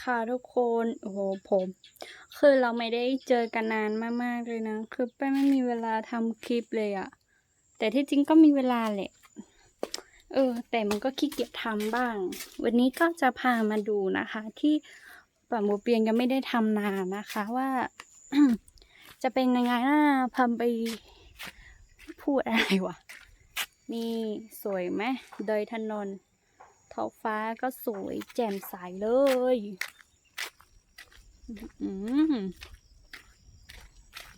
ค่ะทุกคน โอ้โหผม คือเราไม่ได้เจอกันนานมากๆเลยนะ คือแป้งไม่มีเวลาทำคลิปเลยอะแต่ที่จริงก็มีเวลาแหละ เออ แต่มันก็ขี้เกียจทำบ้าง วันนี้ก็จะพามาดูนะคะ ที่ป่าหมูเปียงยังไม่ได้ทำนานนะคะว่า จะเป็นยังไงนะพามไปพูดอะไรวะ นี่สวยไหมโดยถนน ท้องฟ้าก็สวยแจ่มใสเลยอืม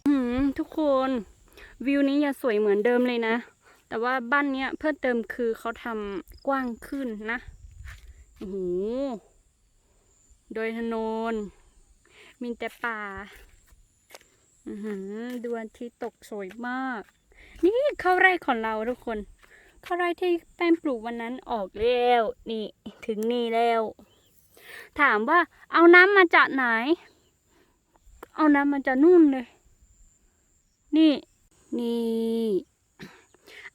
อืมทุกคน วิวนี้ย่าสวยเหมือนเดิมเลยนะ แต่ว่าบ้านเนี้ยเพิ่มเติมคือเขาทำกว้างขึ้นนะโอ้โหโดยถนนมีแต่ป่าอือหือดวงที่ตกสวยมาก นี่เข้าไร่ของเราทุกคน ข้าวไร่ที่แป้งปลูกวันนั้นออกแล้ว นี่ถึงนี่แล้ว ถามว่าเอาน้ำมาจากไหน เอาน้ำมาจากนู่นเลย นี่นี่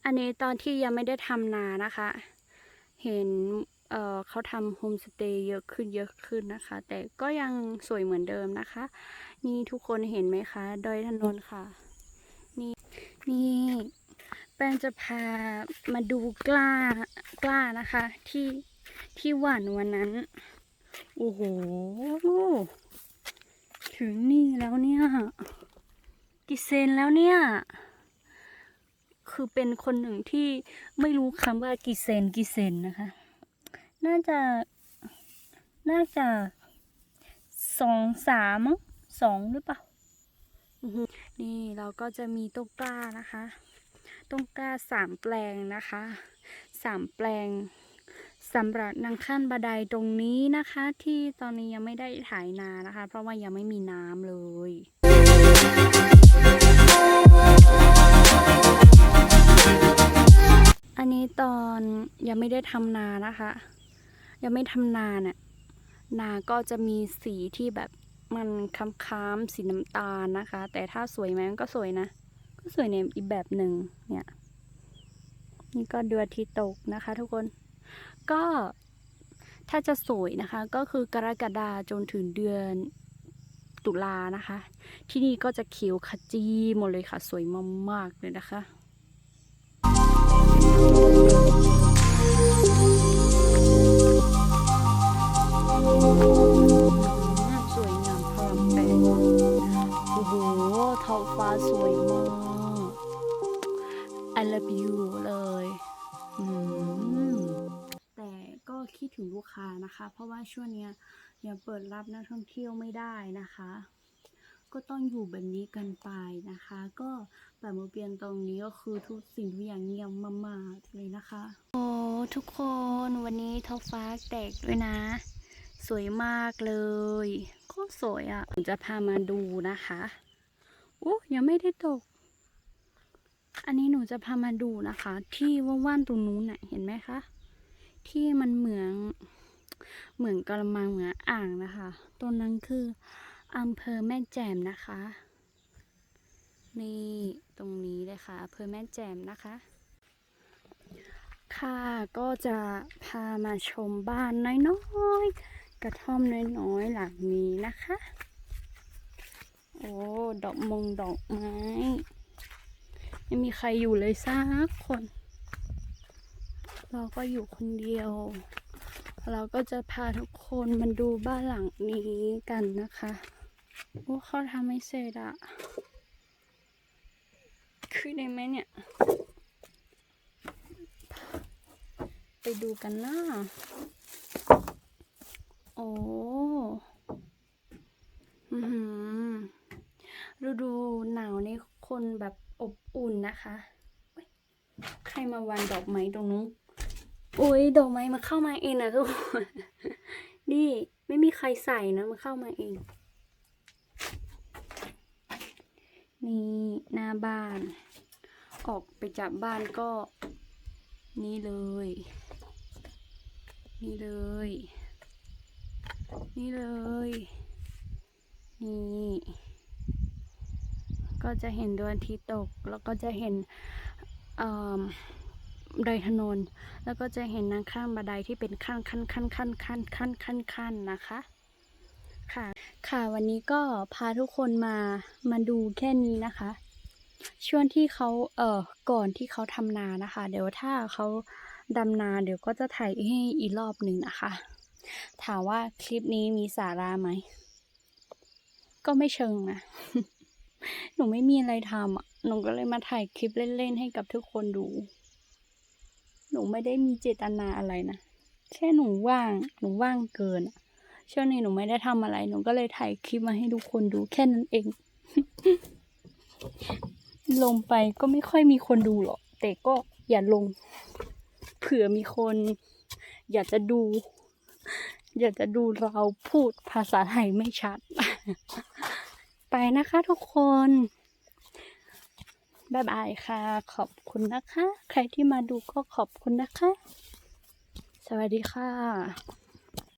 อันนี้ตอนที่ยังไม่ได้ทำนานะคะ เห็นเออเขาทำโฮมสเตย์เยอะขึ้นเยอะขึ้นนะคะ แต่ก็ยังสวยเหมือนเดิมนะคะ นี่ทุกคนเห็นไหมคะดอยถนนค่ะ นี่นี่ แป้งจะพามาดูกล้ากล้านะคะ ที่ที่หวานวันนั้น โอ้โห ถึงนี่แล้วเนี่ยกี่เซนแล้วเนี่ย คือเป็นคนหนึ่งที่ไม่รู้คำว่ากี่เซนกี่เซนนะคะ น่าจะ น่าจะสองสามมั้งสองหรือเปล่า นี่เราก็จะมีต้นกล้านะคะ ต้นกล้าสามแปลงนะคะสามแปลงสำหรับนางขั้นบันไดตรงนี้นะคะ ที่ตอนนี้ยังไม่ได้ถ่ายนานะคะ เพราะว่ายังไม่มีน้ำเลยอันนี้ตอนยังไม่ได้ทำนานะคะ ยังไม่ทำนาเนี่ยนาก็จะมีสีที่แบบมันค้ำๆสีน้ำตาลนะคะ แต่ถ้าสวยไหมมันก็สวยนะ สวยในอีกแบบหนึ่งเนี่ย นี่ก็เดือนที่ตกนะคะ ทุกคน ก็ถ้าจะสวยนะคะ ก็คือกรกฎาจนถึงเดือนตุลานะคะ ที่นี่ก็จะเขียวขจีหมดเลยค่ะ สวยมากๆเลยนะคะสวยงามพร้อมแปลงโอ้โหท้องฟ้าสวยมาก I love you เลยอืมแต่ก็คิดถึงลูกค้านะคะ เพราะว่าช่วงเนี้ยยังเปิดรับนักท่องเที่ยวไม่ได้นะคะ ก็ต้องอยู่แบบนี้กันไปนะคะ ก็แบบมือเปลี่ยนตรงนี้ก็คือทุกสิ่งทุกอย่างเงียบมากๆเลยนะคะ โอ้ทุกคนวันนี้ท้องฟ้าแตกด้วยนะ สวยมากเลยโคตรสวยอะ่ะผมจะพามาดูนะคะโอ้ยังไม่ได้ตก อันนี้หนูจะพามาดูนะคะ ที่ว่านๆตรงนู้นน่ะเห็นไหมคะ ที่มันเหมืองเหมือนกระมังเหมือนอ่างนะคะตรงนั้นคืออำเภอแม่แจ่มนะคะนี่ตรงนี้เลยค่ะอำเภอแม่แจ่มนะคะ ค่ะก็จะพามาชมบ้านน้อยๆ กระท่อมน้อยๆ หลังนี้นะคะ โอ้ ดอกมงดอกไม้ ไม่มีใครอยู่เลยสักคน เราก็อยู่คนเดียว เราก็จะพาทุกคนมาดูบ้านหลังนี้กันนะคะโอ้เขาทำไม่เสร็จอะขึ้นได้ไหมเนี่ย ไปดูกันนะโอ้อือหือฤดูหนาวนี่คนแบบ อบอุ่นนะคะใครมาวางดอกไม้ตรงนู้นโอ้ยดอกไม้มาเข้ามาเองนะทุกคนนี่ไม่มีใครใส่นะมาเข้ามาเอง นี่หน้าบ้าน ออกไปจากบ้านก็ นี่เลย นี่เลย นี่เลย นี่ ก็จะเห็นดวงอาทิตย์ตก แล้วก็จะเห็นเอ่อดอยถนนแล้วก็จะเห็นนางข้างบันไดที่เป็นขั้นขั้นขั้นขั้นขั้นขั้นขั้นขั้นนะคะ ค่ะ ค่ะวันนี้ก็พาทุกคนมามาดูแค่นี้นะคะ ช่วงที่เขาเอ่อก่อนที่เขาทำนานะคะ เดี๋ยวถ้าเขาดำนาเดี๋ยวก็จะถ่ายให้อีกรอบหนึ่งนะคะ ถามว่าคลิปนี้มีสาระไหม ก็ไม่เชิงนะ หนูไม่มีอะไรทำอะ หนูก็เลยมาถ่ายคลิปเล่นๆให้กับทุกคนดู หนูไม่ได้มีเจตนาอะไรนะ แค่หนูว่าง หนูว่างเกินช่วงนี้หนูไม่ได้ทำอะไร หนูก็เลยถ่ายคลิปมาให้ทุกคนดูแค่นั้นเอง ลงไปก็ไม่ค่อยมีคนดูหรอก แต่ก็อย่าลง เผื่อมีคน อยากจะดู อยากจะดูเราพูดภาษาไทยไม่ชัด นะคะทุกคนบายบายค่ะ ขอบคุณนะคะ ใครที่มาดูก็ขอบคุณนะคะ สวัสดีค่ะ